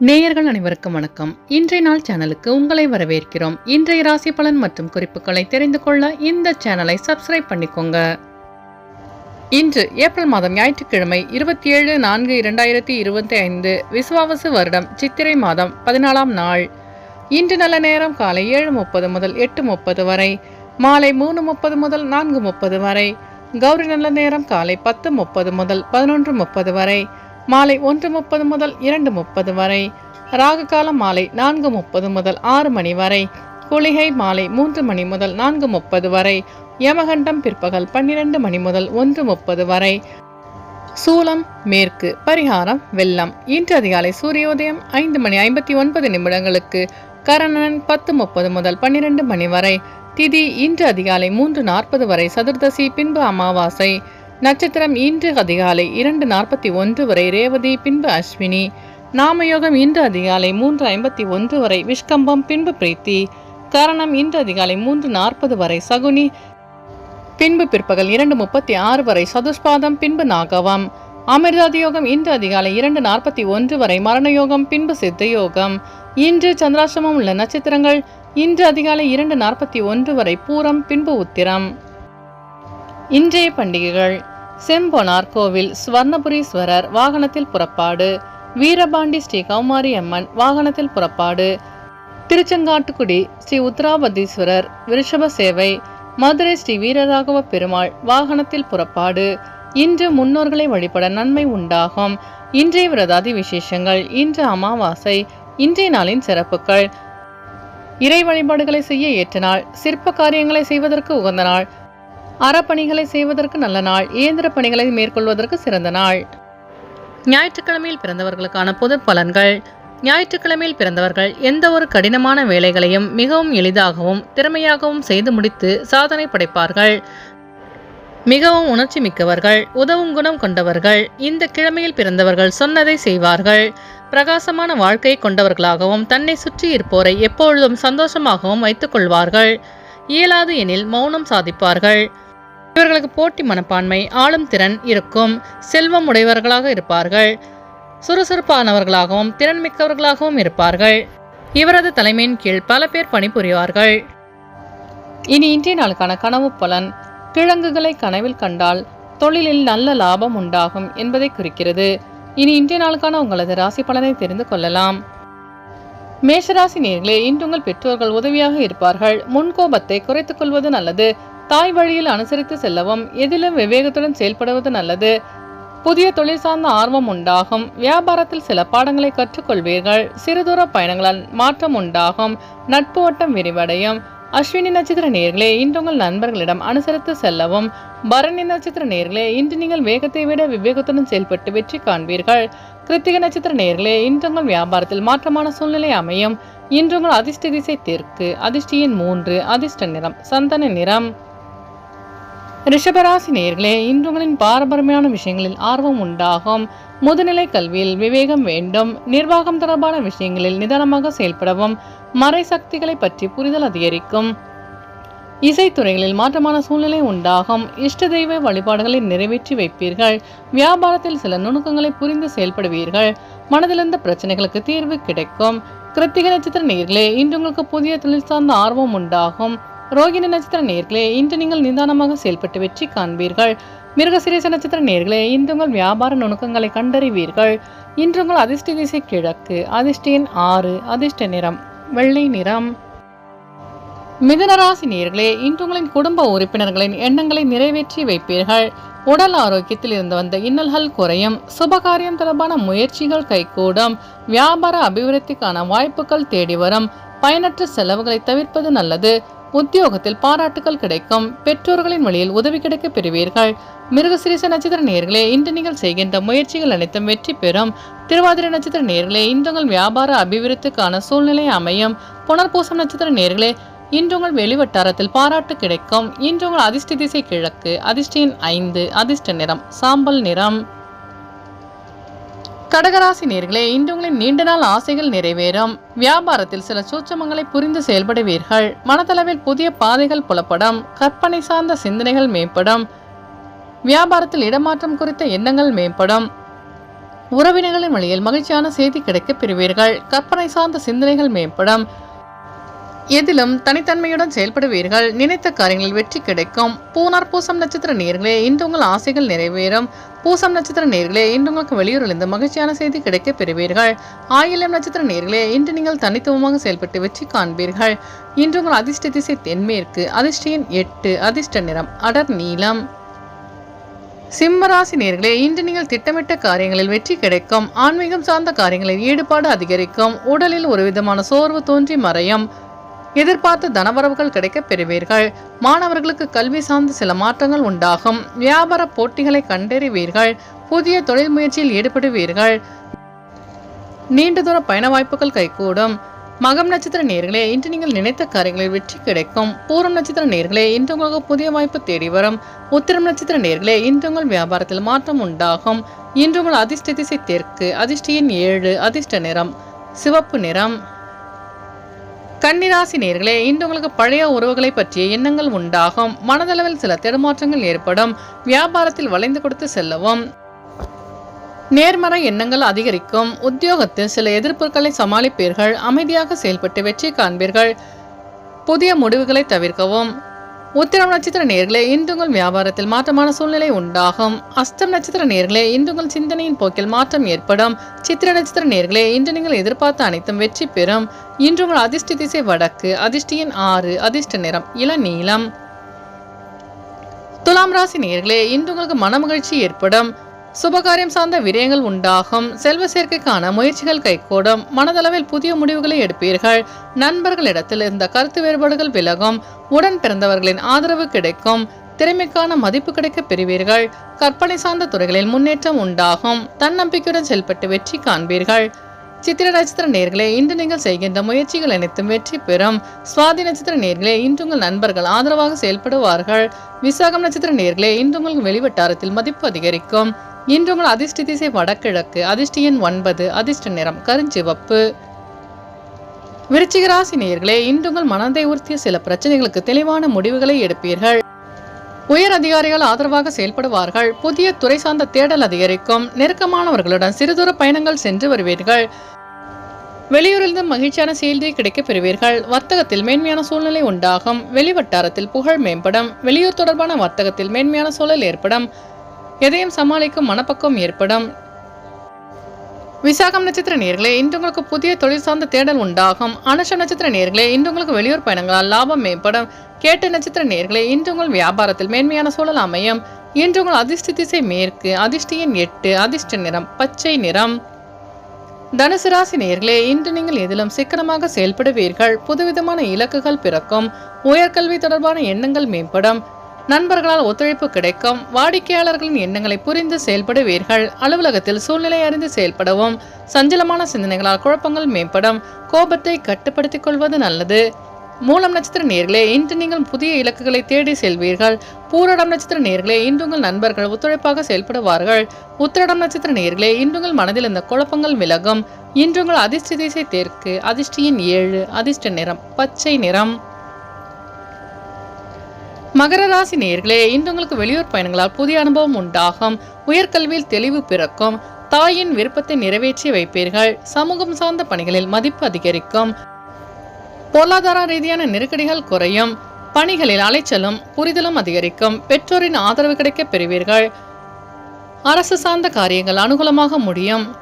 நேயர்கள் அனைவருக்கும் வணக்கம். இன்றைய நாள் சேனலுக்கு உங்களை வரவேற்கிறோம். இன்றைய ராசி பலன் மற்றும் குறிப்புகளை தெரிந்து கொள்ள இந்த சேனலை சப்ஸ்கிரைப் பண்ணிக்கோங்க. இன்று ஏப்ரல் மாதம் ஞாயிற்றுக்கிழமை இருபத்தி ஏழு நான்கு இரண்டாயிரத்தி இருபத்தி ஐந்து விசுவாவசு வருடம் சித்திரை மாதம் பதினாலாம் நாள். இன்று நல்ல நேரம் காலை ஏழு முப்பது முதல் எட்டு முப்பது வரை மாலை மூணு முப்பது முதல் நான்கு முப்பது வரை கௌரி நல்ல நேரம் காலை பத்து முப்பது முதல் பதினொன்று முப்பது வரை மாலை ஒன்று முப்பது முதல் இரண்டு முப்பது வரை. ராகு காலம் மாலை நான்கு முப்பது முதல் ஆறு மணி வரை. குளிகை மாலை மூன்று மணி முதல் நான்கு முப்பது வரை. யமகண்டம் பிற்பகல் பன்னிரண்டு மணி முதல் ஒன்று முப்பது வரை. சூலம் மேற்கு பரிகாரம் வெள்ளம். இன்று அதிகாலை சூரியோதயம் ஐந்து மணி ஐம்பத்தி ஒன்பது நிமிடங்களுக்கு. கரணன் பத்து முப்பது முதல் பன்னிரண்டு மணி வரை. திதி இன்று அதிகாலை மூன்று நாற்பது வரை சதுர்தசி பின்பு அமாவாசை. நட்சத்திரம் இன்று அதிகாலை இரண்டு நாற்பத்தி ஒன்று வரை ரேவதி பின்பு அஸ்வினி. நாமயோகம் இன்று அதிகாலை மூன்று ஐம்பத்தி ஒன்று வரை விஷ்கம்பம் பின்பு பிரீத்தி. கரணம் இன்று அதிகாலை மூன்று நாற்பது வரை சகுனி. பின்பு பிற்பகல் இரண்டு முப்பத்தி ஆறு வரை சதுஷ்பாதம் பின்பு நாகவம். அமிர்தாதி யோகம் இன்று அதிகாலை இரண்டு நாற்பத்தி ஒன்று வரை மரணயோகம் பின்பு சித்த யோகம் இன்று சந்திராசிரமம் உள்ள நட்சத்திரங்கள் இன்று அதிகாலை இரண்டு நாற்பத்தி ஒன்று வரை பூரம் பின்பு உத்திரம். இன்றைய பண்டிகைகள். செம்பொனார் கோவில் ஸ்வர்ணபுரீஸ்வரர் வாகனத்தில் புறப்பாடு. வீரபாண்டி ஸ்ரீ கௌமாரி அம்மன் வாகனத்தில் புறப்பாடு. திருச்செங்காட்டுக்குடி ஸ்ரீ உத்தராபதீஸ்வரர் விருஷப சேவை. மதுரை ஸ்ரீ வீரராகவ பெருமாள் வாகனத்தில் புறப்பாடு. இன்று முன்னோர்களை வழிபட நன்மை உண்டாகும். இன்றைய விரதாதி விசேஷங்கள் இன்று அமாவாசை இன்றைய நாளின் சிறப்புகள். இறை வழிபாடுகளை செய்ய ஏற்ற நாள் சிற்ப காரியங்களை செய்வதற்கு உகந்த நாள். அறப்பணிகளை செய்வதற்கு நல்ல நாள் இயந்திர பணிகளை மேற்கொள்வதற்கு சிறந்த நாள். ஞாயிற்றுக்கிழமையில் பிறந்தவர்களுக்கான பொது பலன்கள். ஞாயிற்றுக்கிழமையில் பிறந்தவர்கள் எந்த ஒரு கடினமான வேலைகளையும் மிகவும் எளிதாகவும் திறமையாகவும் செய்து முடித்து சாதனை படைப்பார்கள். மிகவும் உணர்ச்சி மிக்கவர்கள் உதவும் குணம் கொண்டவர்கள் இந்த கிழமையில் பிறந்தவர்கள் சொன்னதை செய்வார்கள். பிரகாசமான வாழ்க்கை கொண்டவர்களாகவும் தன்னை சுற்றி இருப்போரை எப்பொழுதும் சந்தோஷமாகவும் வைத்துக் கொள்வார்கள். இயலாது எனில் மௌனம் சாதிப்பார்கள். இவர்களுக்கு போட்டி மனப்பான்மை ஆளும் திறன் இருக்கும். செல்வம் உடையவர்களாக இருப்பார்கள். சுறுசுறுப்பானவர்களாகவும் திறன்மிக்கவர்களாகவும் இருப்பார்கள். இவரது தலைமையின் கீழ் பல பேர் பணிபுரிவார்கள். இனி இன்றைய நாளுக்கான கனவு பலன் கிழங்குகளை கனவில் கண்டால் தொழிலில் நல்ல லாபம் உண்டாகும் என்பதை குறிக்கிறது. இனி இன்றைய நாளுக்கான உங்களது ராசி பலனை தெரிந்து கொள்ளலாம். மேஷராசி நேர்களே இன்று உங்கள் பெற்றோர்கள் உதவியாக இருப்பார்கள். முன்கோபத்தை குறைத்துக் கொள்வது நல்லது. தாய் வழியில் அனுசரித்து செல்லவும் எதிலும் விவேகத்துடன் செயல்படுவது நல்லது. புதிய தொழில் சார்ந்த ஆர்வம் உண்டாகும். வியாபாரத்தில் சில பாடங்களை கற்றுக்கொள்வீர்கள். சிறுதூர பயணங்களால் மாற்றம் உண்டாகும். நட்பு ஓட்டம் விரிவடையும். அஸ்வினி நட்சத்திர நேர்களே இன்று உங்கள் நண்பர்களிடம் அனுசரித்து செல்லவும். பரணி நட்சத்திர நேர்களே இன்று நீங்கள் வேகத்தை விட விவேகத்துடன் செயல்பட்டு வெற்றி காண்பீர்கள். கிருத்திக நட்சத்திர நேர்களே இன்று உங்கள் வியாபாரத்தில் மாற்றமான சூழ்நிலை அமையும். இன்று உங்கள் அதிர்ஷ்ட திசை தெற்கு அதிர்ஷ்டியின் மூன்று அதிர்ஷ்ட நிறம் சந்தன நிறம். ரிஷபராசி நேர்களே இன்று உங்களின் பாரம்பரியமான விஷயங்களில் ஆர்வம் உண்டாகும். முதுநிலை கல்வியில் விவேகம் வேண்டும். நிர்வாகம் தொடர்பான விஷயங்களில் நிதானமாக செயல்படவும் மறை சக்திகளை பற்றி புரிதல் அதிகரிக்கும். இசைத்துறைகளில் மாற்றமான சூழ்நிலை உண்டாகும். இஷ்ட தெய்வ வழிபாடுகளை நிறைவேற்றி வைப்பீர்கள். வியாபாரத்தில் சில நுணுக்கங்களை புரிந்து செயல்படுவீர்கள். மனதிலிருந்த பிரச்சனைகளுக்கு தீர்வு கிடைக்கும். கிருத்திக நட்சத்திர நேர்களே இன்று உங்களுக்கு புதிய தொழில் சார்ந்த ஆர்வம் உண்டாகும். ரோகிணி நட்சத்திர நேர்களே இன்று நீங்கள் நிதானமாக செயல்பட்டு வெற்றி காண்பீர்கள். மிருகசிரேச நட்சத்திர நேர்களே இன்று உங்கள் வியாபார நுணுக்கங்களை கண்டறிவீர்கள். இன்று உங்கள் அதிர்ஷ்ட திசை கிழக்கு அதிர்ஷ்டியின் ஆறு அதிர்ஷ்ட நிறம் வெள்ளை நிறம். மிதனராசி நேர்களே இன்று உங்களின் குடும்ப உறுப்பினர்களின் எண்ணங்களை நிறைவேற்றி வைப்பீர்கள். உடல் ஆரோக்கியத்தில் இருந்து வந்த இன்னல்கள் குறையும். சுபகாரியம் தொடர்பான முயற்சிகள் கைகூடும். வியாபார அபிவிருத்திக்கான வாய்ப்புகள் தேடி வரும். பயனற்ற செலவுகளை தவிர்ப்பது நல்லது. உத்தியோகத்தில் பாராட்டுகள் கிடைக்கும். பெற்றோர்களின் வழியில் உதவி கிடைக்க பெறுவீர்கள். மிருகசிரீச நட்சத்திர நேர்களே இன்று நீங்கள் செய்கின்ற முயற்சிகள் அனைத்தும் வெற்றி பெறும். திருவாதிரை நட்சத்திர நேர்களே இன்று உங்கள் வியாபார அபிவிருத்திக்கான சூழ்நிலை அமையும். புனர்பூசம் நட்சத்திர நேர்களே இன்று உங்கள் வெளிவட்டாரத்தில் பாராட்டு கிடைக்கும். இன்று உங்கள் அதிர்ஷ்ட திசை கிழக்கு அதிர்ஷ்டின் ஐந்து அதிர்ஷ்ட நிறம் சாம்பல் நிறம். கடகராசி நேர்களே இன்று உங்களின் நீண்ட நாள் ஆசைகள் நிறைவேறும். வியாபாரத்தில் சில சூட்சமங்களை புரிந்து செயல்படுவீர்கள். மனதளவில் புதிய பாதைகள் புலப்படும். கற்பனை சார்ந்த சிந்தனைகள் மேம்படும். வியாபாரத்தில் இடமாற்றம் குறித்த எண்ணங்கள் மேம்படும். உறவினர்களின் வழியில் மகிழ்ச்சியான செய்தி கிடைக்க பெறுவீர்கள். கற்பனை சார்ந்த சிந்தனைகள் மேம்படும். எதிலும் தனித்தன்மையுடன் செயல்படுவீர்கள். நினைத்த காரியங்களில் வெற்றி கிடைக்கும். பூனார் பூசம் நட்சத்திர நேர்களே இன்று உங்கள் ஆசைகள் நிறைவேறும். பூசம் நட்சத்திர நேர்களே இன்று உங்களுக்கு வெளியூரிலிருந்து மகிழ்ச்சியான செய்தி கிடைக்க பெறுவீர்கள். ஆயிலம் நட்சத்திர நேர்களே இன்று நீங்கள் தனித்துவமாக செயல்பட்டு வெற்றி காண்பீர்கள். இன்று உங்கள் அதிர்ஷ்ட திசை தென்மேற்கு அதிர்ஷ்ட எண் எட்டு அதிர்ஷ்ட நிறம் அடர் நீளம் சிம்மராசி நேர்களே இன்று நீங்கள் திட்டமிட்ட காரியங்களில் வெற்றி கிடைக்கும். ஆன்மீகம் சார்ந்த காரியங்களில் ஈடுபாடு அதிகரிக்கும். உடலில் ஒரு விதமான சோர்வு தோன்றி மறையும். எதிர்பார்த்த தனவரவுகள் கிடைக்கப் பெறுவீர்கள். மாணவர்களுக்கு கல்வி சார்ந்த சில மாற்றங்கள் உண்டாகும். வியாபார போட்டிகளை கண்டறிவீர்கள். புதிய தொழில் முயற்சியில் ஈடுபடுவீர்கள். நீண்ட தூர பயண வாய்ப்புகள் கைகூடும். மகம் நட்சத்திர நேர்களே இன்று நீங்கள் நினைத்த காரியங்களில் வெற்றி கிடைக்கும். பூரம் நட்சத்திர நேர்களே இன்று உங்களுக்கு புதிய வாய்ப்பு தேடி வரும். உத்திரம் நட்சத்திர நேர்களே இன்று உங்கள் வியாபாரத்தில் மாற்றம் உண்டாகும். இன்று உங்கள் அதிர்ஷ்ட திசை தெற்கு அதிர்ஷ்டியின் ஏழு அதிர்ஷ்ட நிறம் சிவப்பு நிறம். கன்னிராசி நேர்களே இன்று உங்களுக்கு பழைய உறவுகளை பற்றிய எண்ணங்கள் உண்டாகும். மனதளவில் சில தடுமாற்றங்கள் ஏற்படும். வியாபாரத்தில் வளைந்து கொடுத்து செல்லவும். நேர்மறை எண்ணங்கள் அதிகரிக்கும். உத்தியோகத்தில் சில எதிர்ப்புகளை சமாளிப்பீர்கள். அமைதியாக செயல்பட்டு வெற்றி காண்பீர்கள். புதிய முடிவுகளை தவிர்க்கவும். உத்திரம் நட்சத்திர நேர்களே இன்று உங்கள் வியாபாரத்தில் மாற்றமான சூழ்நிலை உண்டாகும். அஸ்தம் நட்சத்திர நேர்களே இன்று உங்கள் சிந்தனையின் போக்கில் மாற்றம் ஏற்படும். சித்திர நட்சத்திர நேர்களே இன்று நீங்கள் எதிர்பார்த்த அனைத்தும் வெற்றி பெறும். இன்று உங்கள் அதிர்ஷ்ட திசை வடக்கு அதிர்ஷ்டியின் ஆறு அதிர்ஷ்ட நிறம் இளநீளம் துலாம் ராசி நேர்களே இன்று உங்களுக்கு மனமகிழ்ச்சி ஏற்படும். சுபகாரியம் சார்ந்த விரயங்கள் உண்டாகும். செல்வ சேர்க்கைக்கான முயற்சிகள் கைகூடும். மனதளவில் புதிய முடிவுகளை எடுப்பீர்கள். நண்பர்களிடத்தில் இருந்த கருத்து வேறுபாடுகள் விலகும். உடன் பிறந்தவர்களின் ஆதரவு கிடைக்கும். திறமைக்கான மதிப்பு கிடைக்க பெறுவீர்கள். கற்பனை சார்ந்த துறைகளில் முன்னேற்றம் உண்டாகும். தன்னம்பிக்கையுடன் செயல்பட்டு வெற்றி காண்பீர்கள். சித்திர நட்சத்திர நேர்களே இன்று நீங்கள் செய்கின்ற முயற்சிகள் அனைத்தும் வெற்றி பெறும். சுவாதி நட்சத்திர நேர்களே இன்று உங்கள் நண்பர்கள் ஆதரவாக செயல்படுவார்கள். விசாகம் நட்சத்திர நேர்களே இன்று உங்கள் வெளிவட்டாரத்தில் மதிப்பு அதிகரிக்கும். இன்று உங்கள் அதிர்ஷ்ட திசை வடகிழக்கு அதிர்ஷ்ட எண் ஒன்பது அதிர்ஷ்ட நிறம் கருஞ்சிவப்பு. விருச்சிகராசி நேயர்களே இன்று உங்கள் மனதை உறுத்திய சில பிரச்சனைகளுக்கு தெளிவான முடிவுகளை எடுப்பீர்கள். உயர் அதிகாரிகள் ஆதரவாக செயல்படுவார்கள். புதிய துறை சார்ந்த தேடல் அதிகரிக்கும். நெருக்கமானவர்களுடன் சிறுதூர பயணங்கள் சென்று வருவீர்கள். வெளியூரிலிருந்து மகிழ்ச்சியான செய்தி கிடைக்கப் பெறுவீர்கள். வர்த்தகத்தில் மேன்மையான சூழ்நிலை உண்டாகும். வெளிவட்டாரத்தில் புகழ் மேம்படும். வெளியூர் தொடர்பான வர்த்தகத்தில் மேன்மையான சூழல் ஏற்படும். எதையும் சமாளிக்கும் மனப்பக்கம் ஏற்படும். விசாகம் நட்சத்திர நேர்களே இன்று உங்களுக்கு புதிய தொழில் சார்ந்த தேடல் உண்டாகும். அனுஷம் நட்சத்திர நேர்களே இன்று உங்களுக்கு வெளியூர் பயணங்களால் லாபம் மேம்படும். கேட்ட நட்சத்திர நேர்களே இன்று உங்கள் வியாபாரத்தில் மேன்மையான சூழல் அமையும். இன்று உங்கள் அதிர்ஷ்ட திசை மேற்கு அதிர்ஷ்டியின் எட்டு அதிர்ஷ்ட நிறம் பச்சை நிறம். தனுசு ராசி நேர்களே இன்று நீங்கள் எதிலும் சிக்கனமாக செயல்படுவீர்கள். புதுவிதமான இலக்குகள் பிறக்கும். உயர்கல்வி தொடர்பான எண்ணங்கள் மேம்படும். நண்பர்களால் ஒத்துழைப்பு கிடைக்கும். வாடிக்கையாளர்களின் எண்ணங்களை புரிந்து செயல்படுவீர்கள். அலுவலகத்தில் சூழ்நிலை அறிந்து செயல்படவும். சஞ்சலமான சிந்தனைகளால் குழப்பங்கள் மேம்படும். கோபத்தை கட்டுப்படுத்திக் கொள்வது நல்லது. மூலம் நட்சத்திர நேர்களே இன்று நீங்கள் புதிய இலக்குகளை தேடி செல்வீர்கள். பூரடம் நட்சத்திர நேர்களே இன்று உங்கள் நண்பர்கள் ஒத்துழைப்பாக செயல்படுவார்கள். உத்திரடம் நட்சத்திர நேர்களே இன்று உங்கள் மனதில் இந்த குழப்பங்கள் விலகும். இன்று உங்கள் அதிர்ஷ்ட திசை தெற்கு அதிர்ஷ்டியின் ஏழு அதிர்ஷ்ட நிறம் பச்சை நிறம். மகர ராசி நேர்களே இன்று உங்களுக்கு வெளியூர் பயணங்களால் புதிய அனுபவம் உண்டாகும். உயர்கல்வியில் தெளிவு பிறக்கும். தாயின் விருப்பத்தை நிறைவேற்றி வைப்பீர்கள். சமூகம் சார்ந்த பணிகளில் மதிப்பு அதிகரிக்கும். பொருளாதார ரீதியான நெருக்கடிகள் குறையும். பணிகளில் அலைச்சலும் புரிதலும் அதிகரிக்கும். பெற்றோரின் ஆதரவு கிடைக்கப் பெறுவீர்கள். அரசு சார்ந்த காரியங்கள் அனுகூலமாக முடியும்.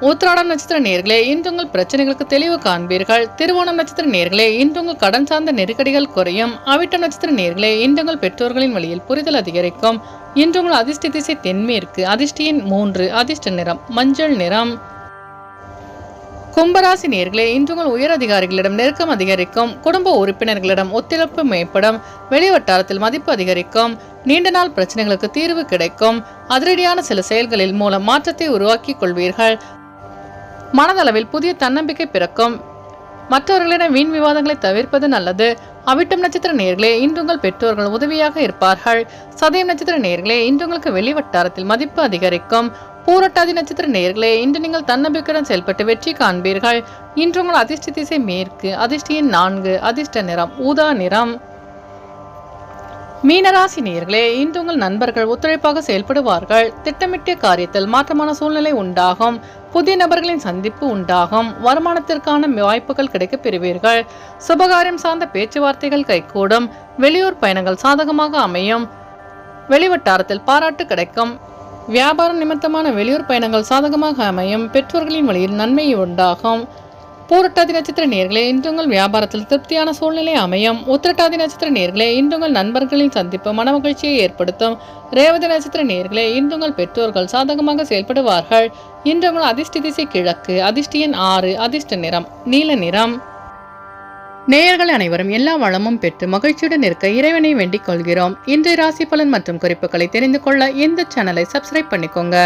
உத்திராட நட்சத்திர நேர்களே இன்று உங்கள் பிரச்சனைகளுக்கு தெளிவு காண்பீர்கள். திருவோணம் நட்சத்திர நேர்களே இன்று உங்கள் கடன் சார்ந்த நெருக்கடிகள் குறையும். அவிட்ட நட்சத்திர நேர்களே இன்று உங்கள் பெற்றோர்களின் வழியில் புரிதல் அதிகரிக்கும். இன்று உங்கள் அதிர்ஷ்ட திசை தென்மேற்கு அதிர்ஷ்டியின் மூன்று அதிர்ஷ்ட நிறம் மஞ்சள் நிறம். கும்பராசி நேர்களே இன்று உங்கள் உயர் அதிகாரிகளிடம் நெருக்கம் அதிகரிக்கும். குடும்ப உறுப்பினர்களிடம் ஒத்துழைப்பு மேம்படும். வெளிவட்டாரத்தில் மதிப்பு அதிகரிக்கும். நீண்ட நாள் பிரச்சனைகளுக்கு தீர்வு கிடைக்கும். அதிரடியான சில செயல்களில் மூலம் மாற்றத்தை உருவாக்கிக் கொள்வீர்கள். மனதளவில் புதிய தன்னம்பிக்கை பிறக்கும். மற்றவர்களிடம் வீண் விவாதங்களை தவிர்ப்பது நல்லது. அவிட்டம் நட்சத்திர நேர்களே இன்று உங்கள் பெற்றோர்கள் உதவியாக இருப்பார்கள். சதயம் நட்சத்திர நேர்களே இன்று உங்களுக்கு வெளிவட்டாரத்தில் மதிப்பு அதிகரிக்கும். பூரட்டாதி நட்சத்திர நேர்களே இன்று நீங்கள் தன்னம்பிக்கையுடன் செயல்பட்டு வெற்றி காண்பீர்கள். இன்று உங்கள் அதிர்ஷ்ட திசை மேற்கு அதிர்ஷ்டியின் நான்கு அதிர்ஷ்ட நிறம் ஊதா நிறம். மீனராசி நேர்களே இன்று உங்கள் நண்பர்கள் ஒத்துழைப்பாக செயல்படுவார்கள். திட்டமிட்ட காரியத்தில் மாற்றமான சூழ்நிலை உண்டாகும். புதிய நபர்களின் சந்திப்பு உண்டாகும். வருமானத்திற்கான வாய்ப்புகள் கிடைக்கப் பெறுவீர்கள். சுபகாரியம் சார்ந்த பேச்சுவார்த்தைகள் கைகூடும். வெளியூர் பயணங்கள் சாதகமாக அமையும். வெளிவட்டாரத்தில் பாராட்டு கிடைக்கும். வியாபாரம் நிமித்தமான வெளியூர் பயணங்கள் சாதகமாக அமையும். பெற்றோர்களின் வழியில் நன்மை உண்டாகும். பூரட்டாதி நட்சத்திர நேர்களே இன்று உங்கள் வியாபாரத்தில் திருப்தியான சூழ்நிலை அமையும். உத்திரட்டாதி நட்சத்திர நேர்களே இன்று உங்கள் நண்பர்களின் சந்திப்பு மனமகிழ்ச்சியை ஏற்படுத்தும். ரேவதி நட்சத்திர நேர்களே இன்று உங்கள் பெற்றோர்கள் சாதகமாக செயல்படுவார்கள். இன்று உங்கள் அதிர்ஷ்ட திசை கிழக்கு அதிர்ஷ்ட எண் ஆறு அதிர்ஷ்ட நிறம் நீல நிறம். நேயர்கள் அனைவரும் எல்லா வளமும் பெற்று மகிழ்ச்சியுடன் இருக்க இறைவனை வேண்டிக் கொள்கிறோம். இன்றைய ராசி பலன் மற்றும் குறிப்புகளை தெரிந்து கொள்ள இந்த சேனலை சப்ஸ்கிரைப் பண்ணிக்கோங்க.